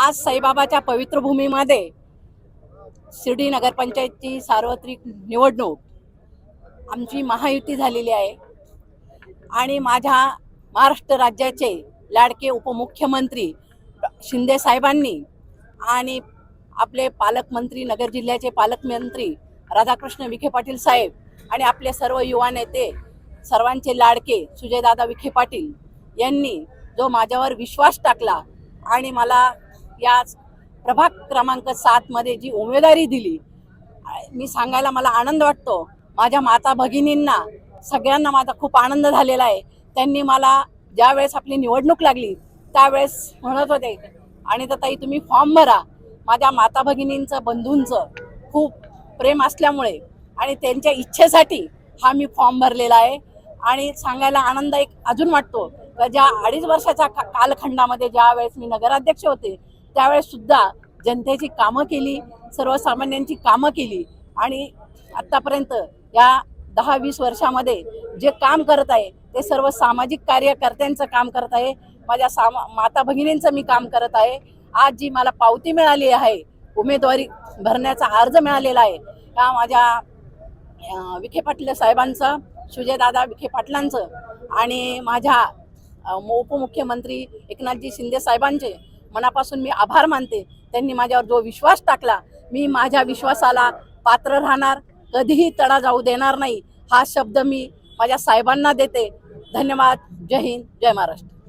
आज साईबाबाच्या पवित्र भूमीमध्ये शिर्डी नगरपंचायतची सार्वत्रिक निवडणूक आमची महायुती झालेली आहे. आणि माझ्या महाराष्ट्र राज्याचे लाडके उपमुख्यमंत्री शिंदे साहेबांनी आणि आपले पालकमंत्री नगर जिल्ह्याचे पालकमंत्री राधाकृष्ण विखे पाटील साहेब आणि आपले सर्व युवा नेते सर्वांचे लाडके सुजयदादा विखे पाटील यांनी जो माझ्यावर विश्वास टाकला आणि मला या प्रभाग क्रमांक सातमध्ये जी उमेदवारी दिली मी सांगायला मला आनंद वाटतो. माझ्या माता भगिनींना सगळ्यांना माझा खूप आनंद झालेला आहे. त्यांनी मला ज्यावेळेस आपली निवडणूक लागली त्यावेळेस म्हणत होते आणि तर ताई तुम्ही फॉर्म भरा. माझ्या माता भगिनींचं बंधूंचं खूप प्रेम असल्यामुळे आणि त्यांच्या इच्छेसाठी हा मी फॉर्म भरलेला आहे. आणि सांगायला आनंद एक अजून वाटतो. ज्या अडीच वर्षाच्या का- कालखंडामध्ये ज्या वेळेस मी नगराध्यक्ष होते त्यावेळेस सुद्धा जनतेची कामं केली सर्वसामान्यांची कामं केली आणि आत्तापर्यंत या दहा वीस वर्षामध्ये जे काम करत आहे ते सर्व सामाजिक कार्यकर्त्यांचं काम करत आहे. माझ्या सामा माता भगिनींचं मी काम करत आहे. आज जी मला पावती मिळाली आहे उमेदवारी भरण्याचा अर्ज मिळालेला आहे त्या माझ्या विखे पाटील साहेबांचं सुजयदादा विखे पाटलांचं आणि माझ्या उपमुख्यमंत्री एकनाथजी शिंदे साहेबांचे मनापासून मी आभार मानते. त्यांनी माझ्यावर जो विश्वास टाकला मी माझ्या विश्वासाला पात्र राहणार. कधीही तडा जाऊ देणार नाही. हा शब्द मी माझ्या साहेबांना देते. धन्यवाद. जय हिंद. जय महाराष्ट्र.